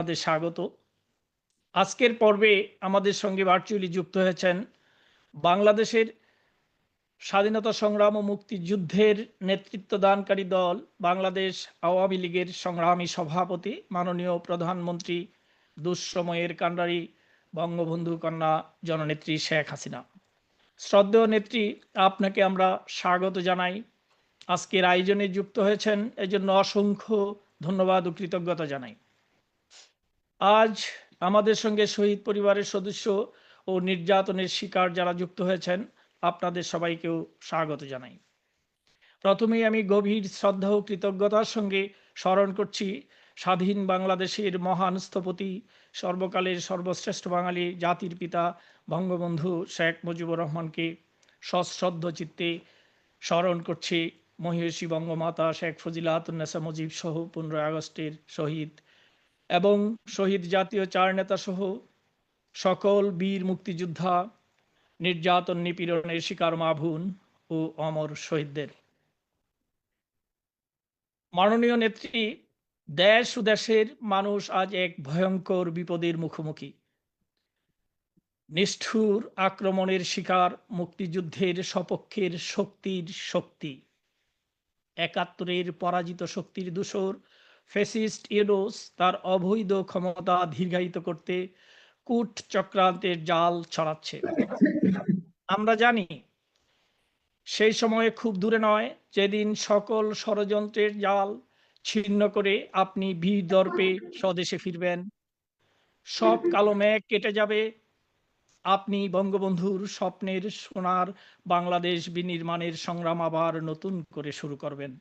আপনাদের স্বাগত। আজকের পর্বে আমাদের সঙ্গে ভার্চুয়ালি যুক্ত হয়েছেন বাংলাদেশের স্বাধীনতা সংগ্রাম ও মুক্তিযুদ্ধের নেতৃত্ব দানকারী দল, বাংলাদেশ আওয়ামী লীগের সংগ্রামী সভাপতি, মাননীয় প্রধানমন্ত্রী দুঃসময়ের কান্ডারি বঙ্গবন্ধু কন্যা জননেত্রী শেখ হাসিনা। শ্রদ্ধেয় নেত্রী, আপনাকে আমরা স্বাগত জানাই। আজকের আয়োজনে যুক্ত হয়েছেন, এজন্য অসংখ্য ধন্যবাদ ও কৃতজ্ঞতা জানাই। আজ আমাদের সঙ্গে শহীদ পরিবারের সদস্য ও নির্যাতনের শিকার যারা যুক্ত হয়েছেন, আপনাদের সবাইকেও স্বাগত জানাই। প্রথমেই আমি গভীর শ্রদ্ধা ও কৃতজ্ঞতার সঙ্গে স্মরণ করছি স্বাধীন বাংলাদেশের মহান স্থপতি, সর্বকালের সর্বশ্রেষ্ঠ বাঙালি জাতির পিতা বঙ্গবন্ধু শেখ মুজিবুর রহমানকে সশ্রদ্ধ চিত্তে স্মরণ করছি। মহিষী বঙ্গমাতা শেখ ফজিলাতুন্নেসা মুজিব সহ পনেরোই আগস্টের শহীদ এবং শহীদ জাতীয় চার নেতা সহ সকল বীর মুক্তিযোদ্ধা, নির্যাতন নিপীড়নের শিকার মাভুন ও অমর শহীদদের। মাননীয় নেত্রী, দেশ ও দেশের মানুষ আজ এক ভয়ঙ্কর বিপদের মুখোমুখি। নিষ্ঠুর আক্রমণের শিকার মুক্তিযুদ্ধের সপক্ষের শক্তির শক্তি। একাত্তরের পরাজিত শক্তির দূষর ফেসিস্ট ইউরোস তার অবৈধ ক্ষমতা দীর্ঘায়িত করতে কূট চক্রান্তের জাল ছড়াচ্ছে। আমরা জানি, সেই সময়ে খুব দূরে নয়, যেদিন সকল ষড়যন্ত্রের জাল ছিন্ন করে আপনি বীর দর্পে স্বদেশে ফিরবেন। সব কালো মেঘ কেটে যাবে। আপনি বঙ্গবন্ধুর স্বপ্নের সোনার বাংলাদেশ বিনির্মাণের সংগ্রাম আবার নতুন করে শুরু করবেন।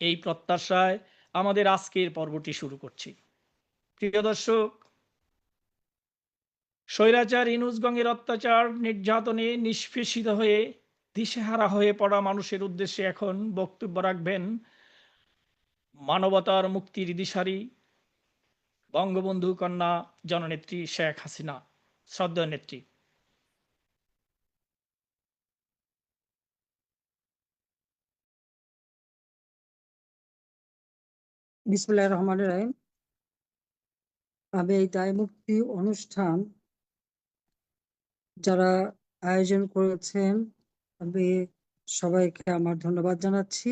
এই প্রত্যাশায় আমাদের আজকের পর্বটি শুরু করছি। প্রিয় দর্শক, স্বৈরাচার ইনুসগঙ্গের অত্যাচার নির্যাতনে নিষ্পেষিত হয়ে দিশেহারা হয়ে পড়া মানুষের উদ্দেশ্যে এখন বক্তব্য রাখবেন মানবতার মুক্তির দিশারি বঙ্গবন্ধু কন্যা জননেত্রী শেখ হাসিনা শ্রদ্ধা নেত্রী। বিসমুল্লাহ রহমান রাহিম। আমি এই দায় মুক্তি অনুষ্ঠান যারা আয়োজন করেছেন, আমি সবাইকে আমার ধন্যবাদ জানাচ্ছি।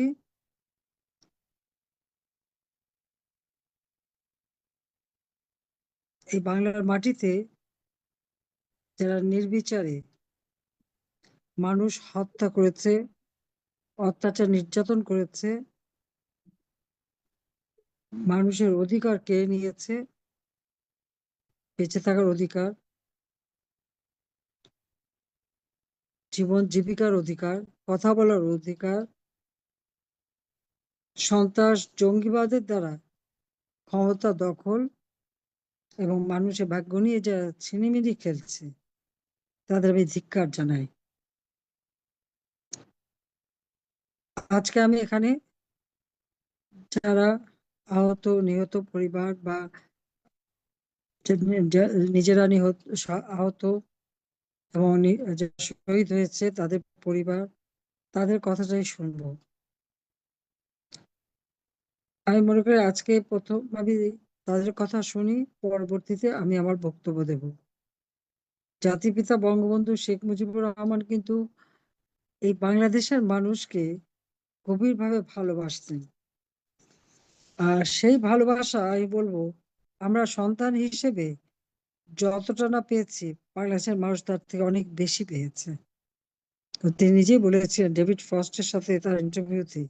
এই বাংলার মাটিতে যারা নির্বিচারে মানুষ হত্যা করেছে, অত্যাচার নির্যাতন করেছে মানুষের অধিকার কেড়ে নিয়েছে? বেঁচে থাকার অধিকার? জীবন জীবিকার অধিকার? কথা বলার অধিকার? সন্ত্রাস জঙ্গিবাদের দ্বারা ক্ষমতা দখল এবং মানুষের ভাগ্য নিয়ে যারা ছিনিমিনি খেলছে, তাদের আমি ধিক্কার জানাই। আজকে আমি এখানে যারা আহত, নিহত পরিবার বা নিজেরা নিহত আহত এবং শহীদ হয়েছে তাদের পরিবার, তাদের কথাটাই শুনব। আমি মনে করি আজকে প্রথম আমি তাদের কথা শুনি, পরবর্তীতে আমি আমার বক্তব্য দেব। জাতিপিতা বঙ্গবন্ধু শেখ মুজিবুর রহমান কিন্তু এই বাংলাদেশের মানুষকে গভীরভাবে ভালোবাসতেন। আর সেই ভালোবাসা আমি বলব আমরা সন্তান হিসেবে যতটা না পেয়েছি বাংলাদেশের মানুষ তার থেকে অনেক বেশি পেয়েছে। তিনি নিজেই বলেছিলেন, ডেভিড ফস্টের সাথে তার ইন্টারভিউতে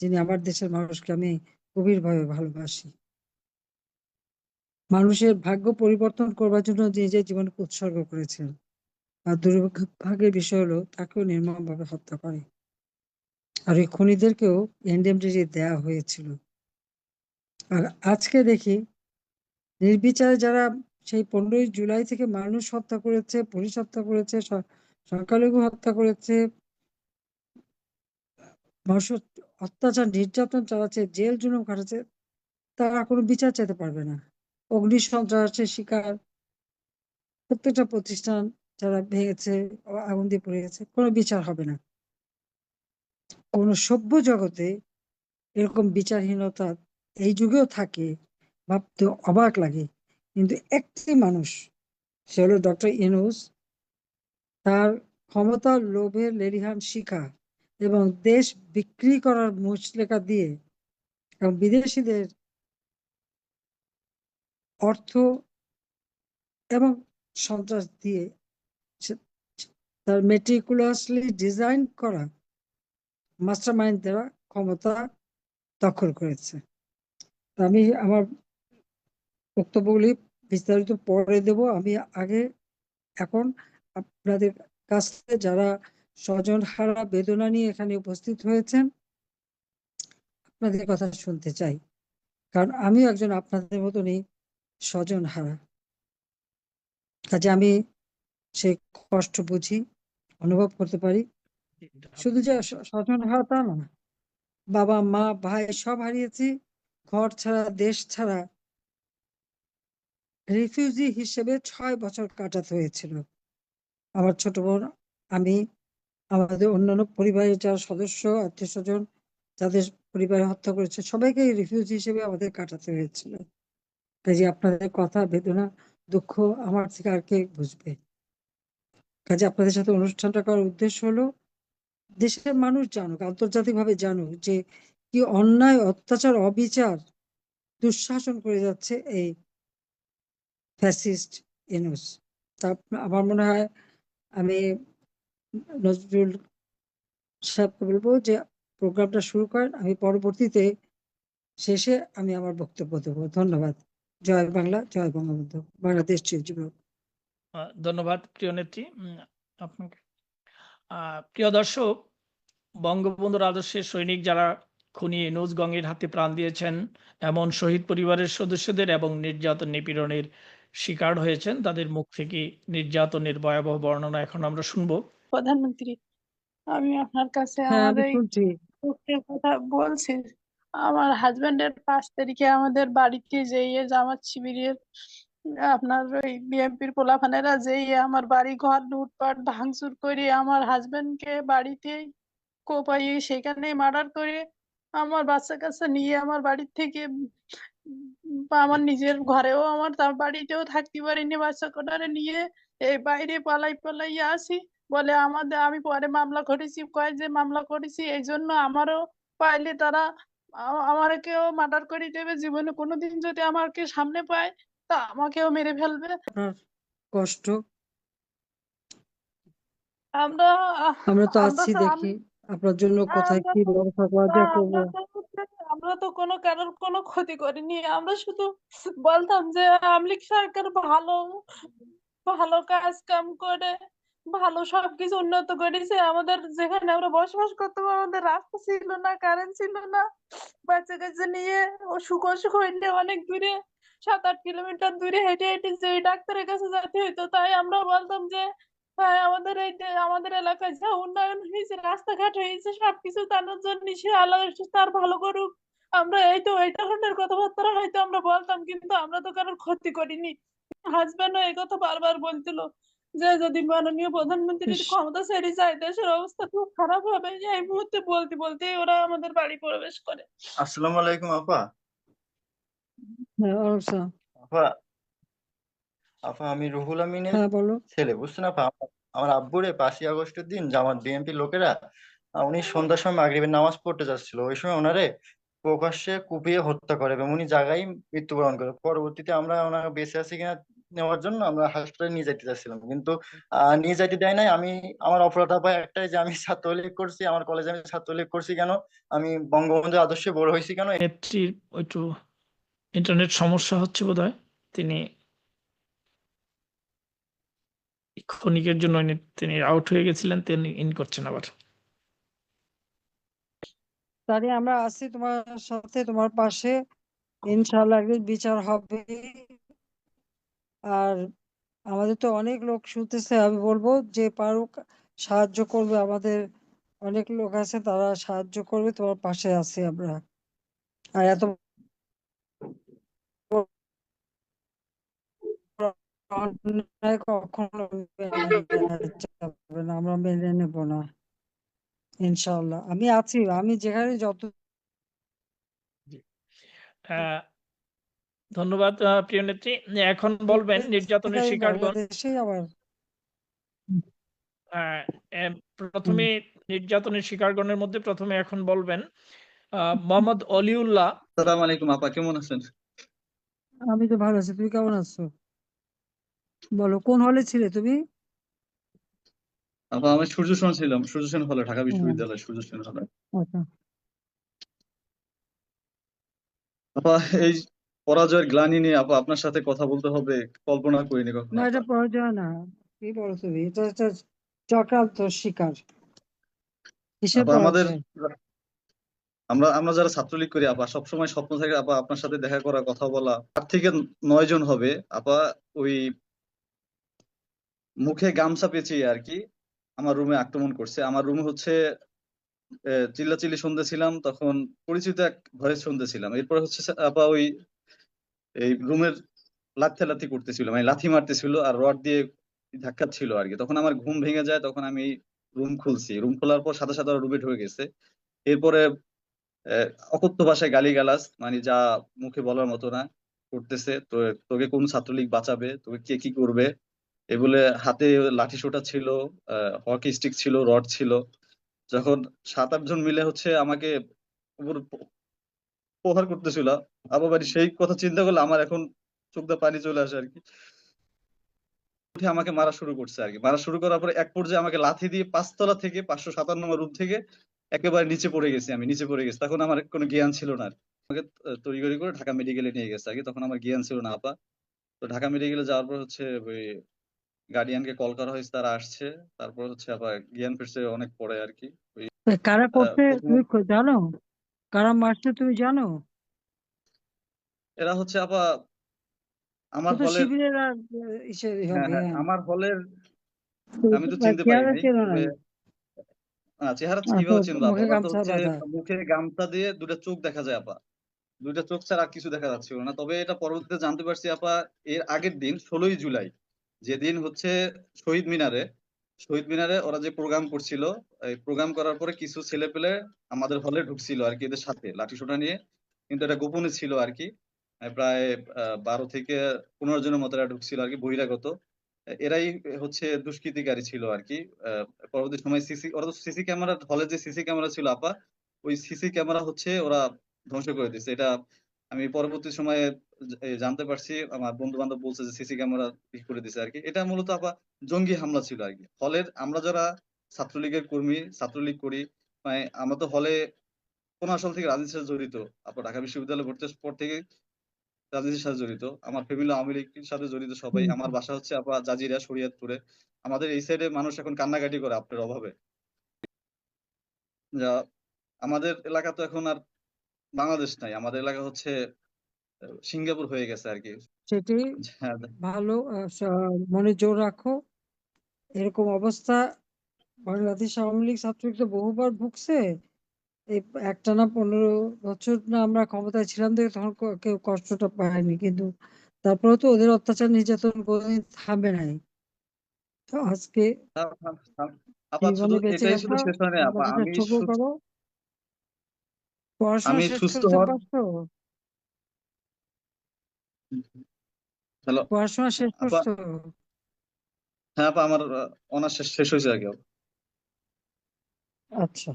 যিনি আমার দেশের মানুষকে আমি গভীরভাবে ভালোবাসি। মানুষের ভাগ্য পরিবর্তন করবার জন্য নিজের জীবনকে উৎসর্গ করেছেন। আর দুর্ভাগ্যের বিষয় হলো, তাকেও নির্মমভাবে হত্যা করে। আর ওই খুনিদেরকেও এনডিএমডি দেওয়া হয়েছিল। আর আজকে দেখি নির্বিচারে যারা সেই পনেরোই জুলাই থেকে মানুষ হত্যা করেছে, পুলিশ হত্যা করেছে সংখ্যালঘু হত্যা করেছে অত্যাচার নির্যাতন চালাচ্ছে, জেল জুলুম খাটাচ্ছে তারা কোনো বিচার চাইতে পারবে না। অগ্নি সন্ত্রাসের শিকার প্রত্যেকটা প্রতিষ্ঠান যারা ভেঙেছে আগুন দিয়ে পড়ে গেছে, কোনো বিচার হবে না। কোন সভ্য জগতে এরকম বিচারহীনতা এই যুগেও থাকে, ভাবতে অবাক লাগে। কিন্তু একটি মানুষ, সে হলো ডক্টর ইনুস তার ক্ষমতার লোভের লেরিহান শিখা এবং দেশ বিক্রি করার মুচলেখা দিয়ে এবং বিদেশিদের অর্থ এবং সন্ত্রাস দিয়ে তার মেটিকুলাসলি ডিজাইন করা মাস্টার মাইন্ড দ্বারা ক্ষমতা দখল করেছে। আমি আমার বক্তব্যগুলি বিস্তারিত পরে দেব। আমি আগে এখন আপনাদের কাছ থেকে যারা স্বজন হারা বেদনা নিয়ে এখানে উপস্থিত হয়েছেন আপনাদের কথা শুনতে চাই। কারণ আমিও একজন আপনাদের মতনই স্বজন হারা। কাজে আমি সেই কষ্ট বুঝি অনুভব করতে পারি। শুধু যে স্বজন হারা তা না বাবা মা ভাই সব হারিয়েছি। ঘর ছাড়া, দেশ ছাড়া রিফিউজি হিসেবে ছয় বছর কাটাতে হয়েছিল। আমার ছোট বোন, আমি, আমাদের অন্যান্য পরিবারের যারা সদস্য, আত্মীয় স্বজন, যাদের পরিবারে হত্যা করেছে সবাইকে রিফিউজি হিসেবে আমাদের কাটাতে হয়েছিল। কাজে আপনাদের কথা, বেদনা, দুঃখ আমার থেকে আর কে বুঝবে? কাজে আপনাদের সাথে অনুষ্ঠানটা করার উদ্দেশ্য হলো, দেশের মানুষ জানুক, আন্তর্জাতিকভাবে জানুক যে কি অন্যায়, অত্যাচার, অবিচার দুঃশাসন করে যাচ্ছে এই ফ্যাসিস্ট ইনুস? তা আমার মনে হয় আমি নজরুল সাহেবকে বলব যে প্রোগ্রামটা শুরু করেন, আমি পরবর্তীতে শেষে আমি আমার বক্তব্য দেবো। ধন্যবাদ। জয় বাংলা, জয় বঙ্গবন্ধু। বাংলাদেশ চিরজীবন ধন্যবাদ প্রিয় নেত্রী। আপনাকে। প্রিয় দর্শক বঙ্গবন্ধুর আদর্শের সৈনিক যারা খুনি এনুজ গঙ্গের হাতে প্রাণ দিয়েছেন। এমন শহীদ পরিবারের সদস্যদের এবং নির্যাতন নিপীড়নের শিকার হয়েছেন। তাদের মুখ থেকে নির্যাতনের ভয়াবহ বর্ণনা এখন আমরা শুনব। প্রধানমন্ত্রী আমি আপনার কাছে হ্যাঁ আমাদের কথা বলছি। আমার হাজবেন্ডের পাঁচ তারিখে আমাদের বাড়িতে যেয়ে জামাত শিবিরের আপনার ওই বিএনপির পোলাফানেরা যেয়ে আমার বাড়ি ঘর লুটপাট ভাঙচুর করে আমার হাজবেন্ডকে বাড়িতে কোপাইয়ে সেখানে মার্ডার করে আমার বাচ্চা কাচ্চা নিয়ে আমার বাড়ির থেকে বা আমার নিজের ঘরেও আমার তার বাড়িতেও থাকতে পারিনি বাচ্চা কটারে নিয়ে এই বাইরে পালাই পালাই আসি। বলে আমাদের আমি পরে মামলা করেছি কয় যে মামলা করেছি এই জন্য আমারও পাইলে তারা আ- আমাকেও মার্ডার করে দেবে। জীবনে কোনোদিন যদি আমাকে সামনে পায় তা আমাকেও মেরে ফেলবে। কষ্ট? আমরা আমরা তো আছি দেখি। আপনার জন্য কোথায় কি ব্যবস্থা করা যায় করব? আমরা তো কোনো কারোর কোনো ক্ষতি করিনি। আমরা শুধু বলতাম যে আমলিক সরকার ভালো ভালো কাজ কাম করে ভালো সবকিছু উন্নত করেছে। আমাদের যেখানে আমরা বসবাস করতাম আমাদের রাস্তা ছিল না কারেন্ট ছিল না। বাচ্চা কাচ্চা নিয়ে অসুখ অসুখ হইলে অনেক দূরে সাত আট কিলোমিটার দূরে হেঁটে হেঁটে যে ডাক্তারের কাছে যেতে হইতো তাই আমরা বলতাম যে হ্যাঁ আমাদের এই যে আমাদের এলাকায় যা উন্নয়ন হয়েছে রাস্তাঘাট হয়েছে সবকিছু তার জন্য সে আল্লাহ তার ভালো করুক। আমরা এই তো এই ধরনের কথাবার্তা হয়তো আমরা বলতাম কিন্তু আমরা তো কারোর ক্ষতি করিনি। হাজবেন্ডও এই কথা বারবার বলছিল যে যদি মাননীয় প্রধানমন্ত্রীর। ক্ষমতা ছেড়ে যায় দেশের অবস্থা খুব খারাপ হবে। যে এই মুহূর্তে বলতে বলতে ওরা আমাদের বাড়ি প্রবেশ করে। আসসালামু আলাইকুম আপা। হ্যাঁ আপা আপা আমি রুহুল আমিনের হ্যাঁ বলো। ছেলে বুঝছেন আপা আমার আমার আব্বুরে পাঁচই আগস্টের দিন জামাত বিএনপি লোকেরা আহ, উনি সন্ধ্যার সময় মাগরিবের নামাজ পড়তে যাচ্ছিল। ওই সময় ওনারে প্রকাশ্যে কুপিয়ে হত্যা করে এবং উনি জায়গায় মৃত্যুবরণ করে। পরবর্তীতে আমরা ওনাকে বেঁচে আছি কিনা নেওয়ার জন্য আমরা হাসপাতালে নিয়ে যাইতে চাচ্ছিলাম কিন্তু আহ নিয়ে যাইতে দেয় নাই। আমি আমার অপরাধ আপা একটাই যে আমি ছাত্রলীগ করছি আমার কলেজে আমি ছাত্রলীগ করছি কেন? আমি বঙ্গবন্ধুর আদর্শে বড় হয়েছি কেন? নেত্রীর একটু ইন্টারনেট সমস্যা হচ্ছে বোধহয়। তিনি ক্ষণিকের জন্য তিনি আউট হয়ে গেছিলেন, তিনি ইন করছেন আবার। তাহলে আমরা আছি তোমার সাথে, তোমার পাশে। ইনশাআল্লাহ একদিন বিচার হবে। আর আমাদের তো অনেক লোক শুনতেছে, আমি বলব যে পারুক সাহায্য করবে, আমাদের অনেক লোক আছে, তারা সাহায্য করবে, তোমার পাশে আছি আমরা। আর এত অন্যায় কখনো যাবে না আমরা মেনে নেব না ইনশাআল্লাহ। আমি আছি আমি যেখানে যত আহ, ধন্যবাদ প্রিয় নেত্রী। এখন বলবেন নির্যাতনের শিকারগণ প্রথমে নির্যাতনের শিকারগণের মধ্যে প্রথমে এখন বলবেন আহ, মোহাম্মদ অলিউল্লাহ। সালাম আলাইকুম আপা কেমন আছেন? আমি তো ভালো আছি তুমি কেমন আছো? বলো কোন হলে ছিলে তুমি? আপা আমি সূর্য সেন ছিলাম সূর্য সেন হলে ঢাকা বিশ্ববিদ্যালয় সূর্য সেন হলে। আচ্ছা। আপা এই পরাজয়ের গ্লানি নিয়ে আপা আপনার সাথে কথা বলতে হবে কল্পনা করিনি কখনো না এটা পরাজয় না কি বলো তুমি? এটা একটা চক্রান্ত শিকার। আপা আমাদের আমরা আমরা যারা ছাত্রলীগ করি আপা সবসময় স্বপ্ন থাকে আপা আপনার সাথে দেখা করা কথা বলা। আট থেকে নয় জন হবে আপা ওই মুখে গামছা পেঁচিয়ে আর কি আমার রুমে আক্রমণ করছে। আমার রুমে হচ্ছে চিল্লাচিল্লি শুনতে ছিলাম, তখন পরিচিত এক ভয়েস শুনতে ছিলাম। এরপর হচ্ছে আপা ওই, এই রুমের লাথে লাথি করতেছিল মানে লাথি মারতেছিল আর রড দিয়ে ধাক্কা ছিল আর কি। তখন আমার ঘুম ভেঙে যায়, তখন আমি রুম খুলছি। রুম খোলার পর সাথে সাথে রুমে ঢুকে গেছে। এরপরে অকথ্য ভাষায় গালিগালাজ মানে যা মুখে বলার মতো না, করতেছে। তো, তোকে কোন ছাত্রলীগ বাঁচাবে? তোকে কে কি করবে? এ বলে হাতে লাঠি সোটা ছিল হকি স্টিক ছিল রড ছিল। যখন সাত, আট জন মিলে হচ্ছে আমাকে প্রহার করতেছিল আবার সেই কথা চিন্তা করলে আমার এখন চোখ পানি চলে আসে আর কি। উঠে আমাকে মারা শুরু করছে আর কি। মারা শুরু করার পরে এক পর্যায়ে আমাকে লাথি দিয়ে পাঁচতলা থেকে পাঁচশো সাতান্ন নম্বর রুম থেকে একেবারে নিচে পড়ে গেছি আমি, নিচে পড়ে গেছি। তখন আমার কোনো জ্ঞান ছিল না আর কি। আমাকে তৈরি করে ঢাকা মেডিকেলে নিয়ে গেছে আগে তখন আমার জ্ঞান ছিল না, আপা। তো ঢাকা মেডিকেলে যাওয়ার পর হচ্ছে ওই গার্ডিয়ানকে কল করা হয়েছে তারা আসছে। তারপর হচ্ছে আবার জ্ঞান ফিরছে অনেক পরে আর কি। কারা করছে তুমি জানো? কারা মারছে তুমি জানো? এরা হচ্ছে আপা আমার ইসের হ্যাঁ হ্যাঁ হ্যাঁ। আমার হলের আমি তো চিনতে পারিনি চেহারা কীভাবে চিনবো মুখে গামছা দিয়ে দুটা চোখ দেখা যায় আপা দুইটা চোখ ছাড়া আর কিছু দেখা যাচ্ছিল না। তবে এটা পরবর্তীতে জানতে পারছি আপা এর আগের দিন ষোলোই জুলাই যেদিন হচ্ছে শহীদ মিনারে শহীদ মিনারে ওরা যে প্রোগ্রাম করছিল, এই প্রোগ্রাম করার পরে কিছু ছেলে পেলে আমাদের হলে ঢুকছিল আর কি এদের সাথে লাঠিসোঁটা নিয়ে। কিন্তু এটা গোপনে ছিল আর কি। প্রায় বারো থেকে পনেরো জনের মতো এরা ঢুকছিল আর কি, বহিরাগত। এরাই হচ্ছে দুষ্কৃতিকারী ছিল আর কি। পরবর্তী সময় সিসি, ওরা তো সিসি ক্যামেরা হলে যে সিসি ক্যামেরা ছিল, আপা, ওই সিসি ক্যামেরা হচ্ছে ওরা ধ্বংস করে দিচ্ছে এটা আমি পরবর্তী সময়ে জানতে পারছি। আমার বন্ধু বান্ধব বলছে যে সিসি ক্যামেরা করে দিছে আর কি। এটা মূলত আপা জঙ্গি হামলা ছিল আর কি। হলের আমরা যারা ছাত্রলীগের কর্মী ছাত্রলীগ করি মানে আমরা তো হলে কোন আসল থেকে রাজনীতির সাথে জড়িত। আপা ঢাকা বিশ্ববিদ্যালয়ে ভর্তি পর থেকে রাজনীতির সাথে জড়িত। আমার ফ্যামিলি আওয়ামী লীগের সাথে জড়িত সবাই। আমার বাসা হচ্ছে আপা জাজিরা শরিয়াতপুরে। আমাদের এই সাইডে মানুষ এখন কান্নাকাটি করে আপনার অভাবে। যা আমাদের এলাকা তো এখন আর বাংলাদেশ নাই আমাদের এলাকা হচ্ছে সিঙ্গাপুর হয়ে গেছে আর কি। সেটি হ্যাঁ, ভালো আহ, মনে জোর রাখো এরকম অবস্থা বাংলাদেশ আওয়ামী লীগ ছাত্রলীগ তো বহুবার ভুগছে এই একটানা পনেরো বছর না আমরা ক্ষমতায় ছিলাম দেখে তখন কেউ কষ্টটা পায়নি কিন্তু তারপরে তো ওদের অত্যাচার নির্যাতন কোনোদিন থামবে নাই। তো আজকে থাম- থাম- থাম- আপা শুধু এটাই শুধু শেষ হয়নি আপা আমি পড়াশোনা আমি শেষ সুস্থ করতে হওয়ার পারছ? হ্যালো। পড়াশোনা শেষ আপা করছ? হ্যাঁ আপা আমার অনার্স শেষ শেষ হয়েছে কি আচ্ছা।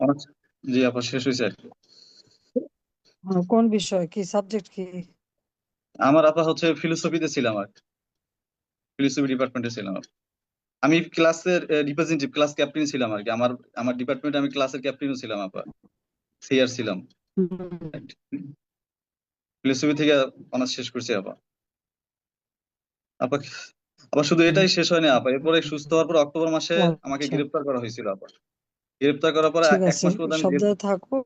অনার্স জি আপা শেষ হয়েছে আর কি। কোন বিষয়? কি সাবজেক্ট কি? আমার আপা হচ্ছে ফিলোসফিতে ছিলাম আর ফিলোসফি ডিপার্টমেন্টে ছিলাম আর। আমি ক্লাসের রিপ্রেজেন্টেটিভ ক্লাস ক্যাপ্টেন ছিলাম আর কি। আমার আমার ডিপার্টমেন্টে আমি ক্লাসের ক্যাপ্টেনও ছিলাম আপা। সিআর ছিলাম। ফিলোসফি থেকে অনার্স শেষ করছি আপা। আপা আবার শুধু এটাই শেষ হয়নি আপা। এরপরে সুস্থ হওয়ার পর অক্টোবর মাসে আমাকে আচ্ছা গ্রেফতার করা হয়েছিল আপা। গ্রেফতার করার পরে এক মাস পর আমি থাকো।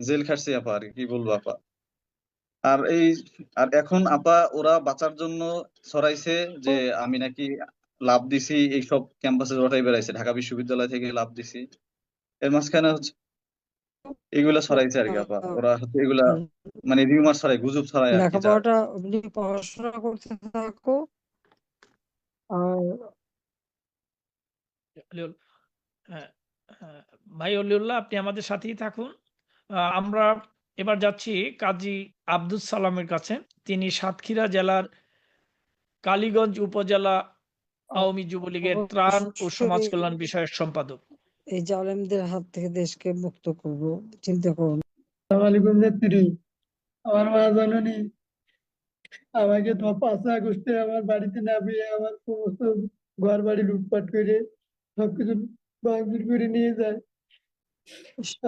জেল খাটছি আপা আর কি বলব আপা। আর এই আর এখন আপা ওরা বাঁচার জন্য ছড়াইছে যে আমি নাকি লাভ দিছি এইসব ক্যাম্পাসে রটাই বেড়াইছে ঢাকা বিশ্ববিদ্যালয় থেকে লাভ দিছি। এর মাঝখানে হচ্ছে এগুলা ছড়াইছে আর কি আপা ওরা হচ্ছে এগুলা মানে রিউমার ছড়াই গুজব ছড়াই আর কি যা। লেখাপড়াটা এমনি পড়াশোনা করতে থাকো আর হ্যাঁ, হ্যাঁ, ভাই অলিউল্লাহ আপনি আমাদের সাথেই থাকুন। আহ, আমরা এবার যাচ্ছি কাজী আব্দুস সালামের কাছে। তিনি সাতক্ষীরা জেলার কালীগঞ্জ উপজেলা আওয়ামী যুবলীগের ত্রাণ ও সমাজ কল্যাণ বিষয়ক সম্পাদক। এই জালেমদের হাত থেকে দেশকে মুক্ত করব, চিন্তা করুন আলাইকুম নেত্রী আমার মা জননী, আমাকে তো পাঁচই আগস্টে আমার বাড়িতে না পেয়ে আমার সমস্ত ঘর বাড়ি লুটপাট করে সবকিছু ভাঙচুর করে নিয়ে যায়।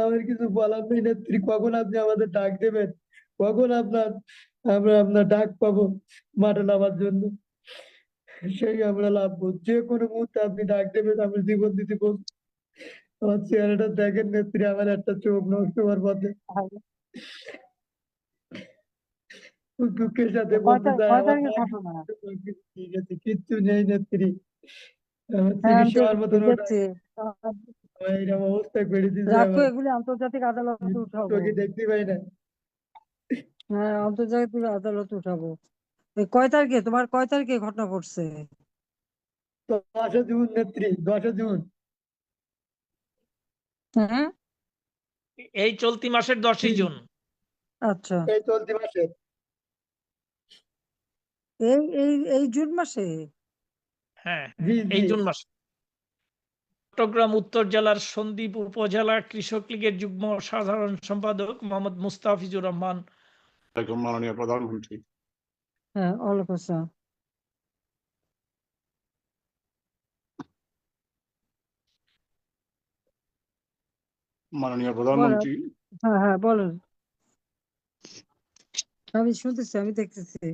আমার কিছু বলার নেই নেত্রী কখন আপনি আমাদের ডাক দেবেন? কখন আপনার, আমরা আপনার ডাক পাবো মাঠে নামার জন্য? সেই আমরা লাভবো যে কোনো মুহূর্তে আপনি ডাক দেবেন, আমি জীবন দিতে প্রস্তুত আমার চেহারাটা দেখেন নেত্রী আমার একটা চোখ নষ্ট হওয়ার পথে। দুঃখের সাথে বলতে ঠিক আছে কিচ্ছু নেই নেত্রী। হ্যাঁ অবস্থা করে আমার। এগুলি আন্তর্জাতিক আদালতে উঠাবো। চোখে দেখতে পাই না। হ্যাঁ আন্তর্জাতিক আদালতে উঠাবো। এই কয় তারিখে? তোমার কয় তারিখে ঘটনা ঘটছে? দশে জুন নেত্রী দশে জুন। হ্যাঁ এই চলতি মাসের দশই জুন। আচ্ছা। এই চলতি মাসে। এই এই এই জুন মাসে? হ্যাঁ এই জুন মাসে। চট্টগ্রাম উত্তর জেলার সন্দ্বীপ উপজেলা কৃষক লীগের যুগ্ম সাধারণ সম্পাদক মোহাম্মদ মুস্তাফিজুর রহমান। মাননীয় প্রধানমন্ত্রী। হ্যাঁ ওয়ালাইকুম আসসালাম। মাননীয় প্রধানমন্ত্রী। হ্যাঁ হ্যাঁ বলুন আমি শুনতেছি আমি দেখতেছি।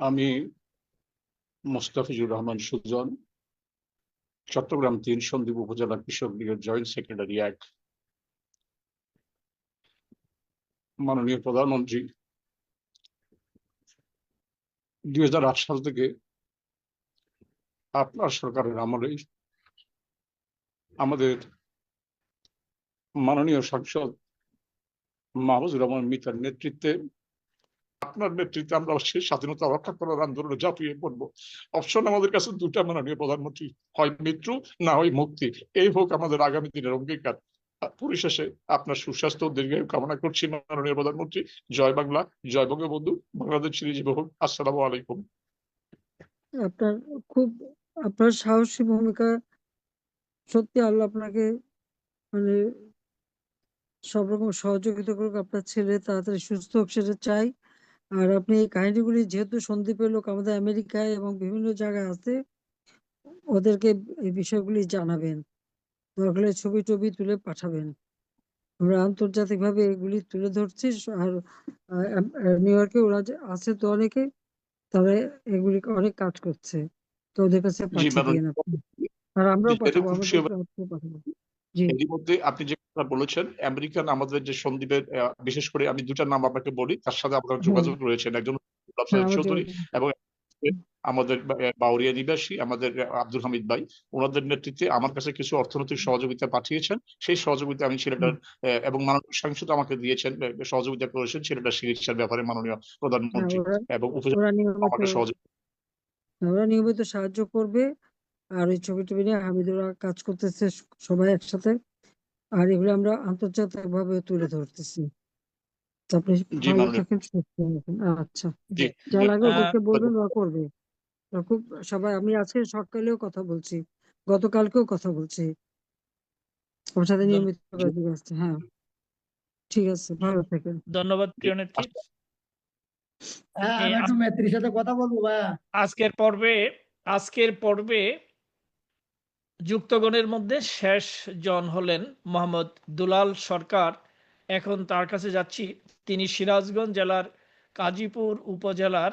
আমি মোস্তাফিজুর রহমান সুজন চট্টগ্রাম তিন সন্দ্বীপ উপজেলা কৃষক লীগের জয়েন্ট সেক্রেটারি এক। মাননীয় প্রধানমন্ত্রী দুই হাজার আট সাল থেকে আপনার সরকারের আমলে আমাদের মাননীয় সাংসদ মাহবুবুর রহমান মিতার নেতৃত্বে, আপনার নেতৃত্বে আমরা সেই স্বাধীনতা রক্ষা করার আন্দোলনে ঝাঁপিয়ে পড়ব। অপশন আমাদের কাছে দুটা মাননীয় প্রধানমন্ত্রী, হয় মৃত্যু না হয় মুক্তি। এই হোক আমাদের আগামী দিনের অঙ্গীকার। পরিশেষে আপনার সুস্বাস্থ্য দীর্ঘায়ু কামনা করছি মাননীয় প্রধানমন্ত্রী। জয় বাংলা, জয় বঙ্গবন্ধু, বাংলাদেশ চিরজীব হোক আসসালামু আলাইকুম। আপনার খুব, আপনার সাহসী ভূমিকা সত্যি আল্লাহ আপনাকে মানে সব রকম সহযোগিতা করুক। আপনার ছেলে তাড়াতাড়ি সুস্থ হোক সেটা চাই। আর আপনি এই কাহিনীগুলি যেহেতু সন্দীপের লোক আমাদের আমেরিকায় এবং বিভিন্ন জায়গায় আছে ওদেরকে এই বিষয়গুলি জানাবেন। দরকার ছবি টবি তুলে পাঠাবেন। আমরা আন্তর্জাতিকভাবে এগুলি তুলে ধরছি। আর নিউ ইয়র্কে ওরা আছে তো অনেকে তারা এগুলি অনেক কাজ করছে। তো ওদের কাছে পাঠিয়ে আর আমরাও পাঠাবো এরই মধ্যে আপনি যে কথা বলেছেন আমেরিকান আমাদের যে সন্দীপের বিশেষ করে আমি দুটা নাম আপনাকে বলি তার সাথে আপনার হ্যাঁ যোগাযোগ রয়েছেন একজন হ্যাঁ চৌধুরী এবং আমাদের বাউরিয়া নিবাসী আমাদের আব্দুল হামিদ ভাই। ওনাদের নেতৃত্বে আমার কাছে কিছু অর্থনৈতিক সহযোগিতা পাঠিয়েছেন। সেই সহযোগিতা আমি ছেলেটার এবং মাননীয় সাংসদ আমাকে দিয়েছেন সহযোগিতা করেছেন ছেলেটার চিকিৎসার ব্যাপারে মাননীয় হ্যাঁ প্রধানমন্ত্রী এবং উপজেলা সহযোগিতা ওরা নিয়মিত সাহায্য করবে। আর ওই ছবি টবি নিয়ে হামিদুরা কাজ করতেছে সবাই একসাথে। আর এগুলো আমরা আন্তর্জাতিক ভাবে তুলে ধরতেছি। তো আপনি ভালো থাকেন সুস্থ থাকেন। আচ্ছা। যা লাগে ওদেরকে বলবেন ওরা করবে। খুব সবাই আমি আজকে সকালেও কথা বলছি গতকালকেও কথা বলছি। ওর সাথে নিয়মিত যোগাযোগ আছে হ্যাঁ। ঠিক আছে ভালো থাকেন। ধন্যবাদ প্রিয় নেত্রী। হ্যাঁ আমি একটু সাথে কথা বলব ভাইয়া। আজকের পর্বে আজকের পর্বে যুক্তগণের মধ্যে শেষ জন হলেন মোহাম্মদ দুলাল সরকার। এখন তার কাছে যাচ্ছি। তিনি সিরাজগঞ্জ জেলার কাজীপুর উপজেলার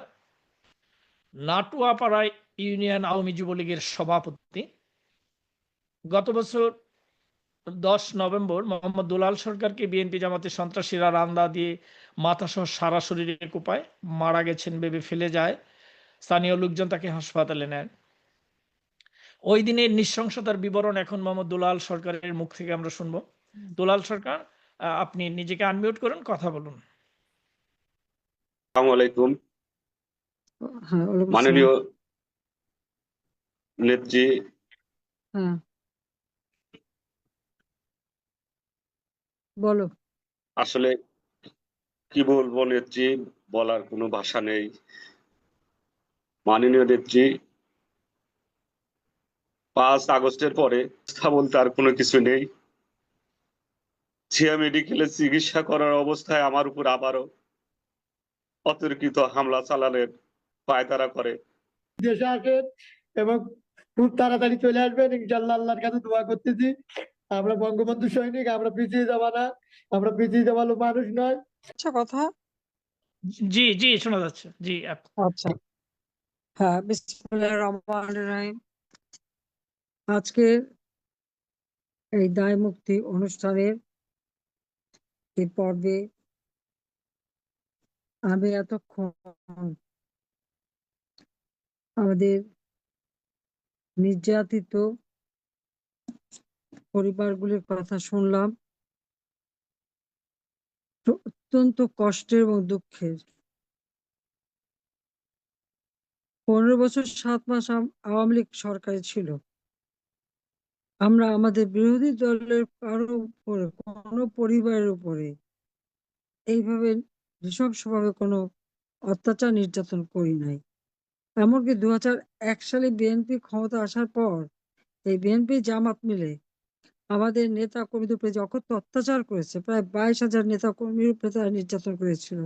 নাটুয়াপাড়ায় ইউনিয়ন আওয়ামী যুবলীগের সভাপতি। গত বছর দশ নভেম্বর মোহাম্মদ দুলাল সরকারকে বিএনপি জামাতে সন্ত্রাসীরা রান্দা দিয়ে মাথাসহ সারা শরীরে কোপায় মারা গেছেন ভেবে ফেলে যায়। স্থানীয় লোকজন তাকে হাসপাতালে নেন। ওই দিনের নৃশংসতার বিবরণ এখন মোহাম্মদ দুলাল সরকারের মুখ থেকে আমরা শুনব। দুলাল সরকার আপনি নিজেকে আনমিউট করুন কথা বলুন। আসসালামু আলাইকুম। হ্যাঁ মাননীয় নেত্রী। হ্যাঁ। বলো। আসলে কি বলব নেত্রী বলার কোনো ভাষা নেই। মাননীয় নেত্রী পাঁচ আগস্টের পরে কথা বলতে আর কোনো কিছু নেই। জিয়া মেডিকেলে চিকিৎসা করার অবস্থায় আমার উপর আবারও অতর্কিত হামলা চালানোর পায়তারা করে। দেশে আসেন এবং খুব তাড়াতাড়ি চলে আসবেন। ইনশাল্লাহ আল্লাহর কাছে দোয়া করতেছি। আমরা বঙ্গবন্ধু সৈনিক আমরা পিছিয়ে যাব না। আমরা পিছিয়ে যাওয়ার মানুষ নয়। আচ্ছা কথা? জি জি শোনা যাচ্ছে। জি আচ্ছা। হ্যাঁ বিসমিল্লাহির রহমানির রহিম। আজকে এই দায় মুক্তি অনুষ্ঠানের পর্বে আমি এতক্ষণ আমাদের নির্যাতিত পরিবারগুলির কথা শুনলাম। অত্যন্ত কষ্টের এবং দুঃখের। পনেরো বছর সাত মাস আওয়ামী লীগ সরকারে ছিল। আমরা আমাদের বিরোধী দলের কারও উপরে, কোনো পরিবারের উপরে এইভাবে নৃশংসভাবে কোনো অত্যাচার নির্যাতন করি নাই। এমনকি দু এক সালে বিএনপি ক্ষমতা আসার পর এই বিএনপি জামাত মিলে আমাদের নেতা কর্মীদের উপরে যে অত্যাচার করেছে, প্রায় বাইশ হাজার নেতা কর্মীর উপরে তারা নির্যাতন করেছিল।